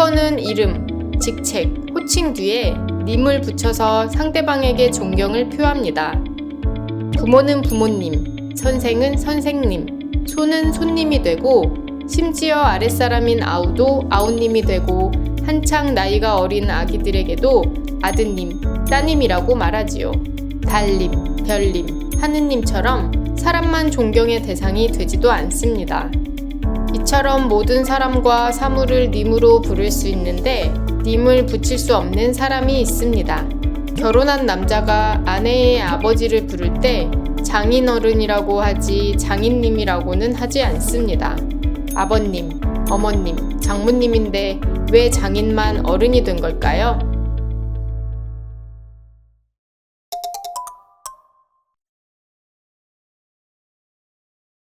한국어는 이름, 직책, 호칭 뒤에 님을 붙여서 상대방에게 존경을 표합니다. 부모는 부모님, 선생은 선생님, 손은 손님이 되고 심지어 아랫사람인 아우도 아우님이 되고 한창 나이가 어린 아기들에게도 아드님, 따님이라고 말하지요. 달님, 별님, 하느님처럼 사람만 존경의 대상이 되지도 않습니다. 이처럼 모든 사람과 사물을 님으로 부를 수 있는데 님을 붙일 수 없는 사람이 있습니다. 결혼한 남자가 아내의 아버지를 부를 때 장인어른이라고 하지 장인님이라고는 하지 않습니다. 아버님, 어머님, 장모님인데 왜 장인만 어른이 된 걸까요?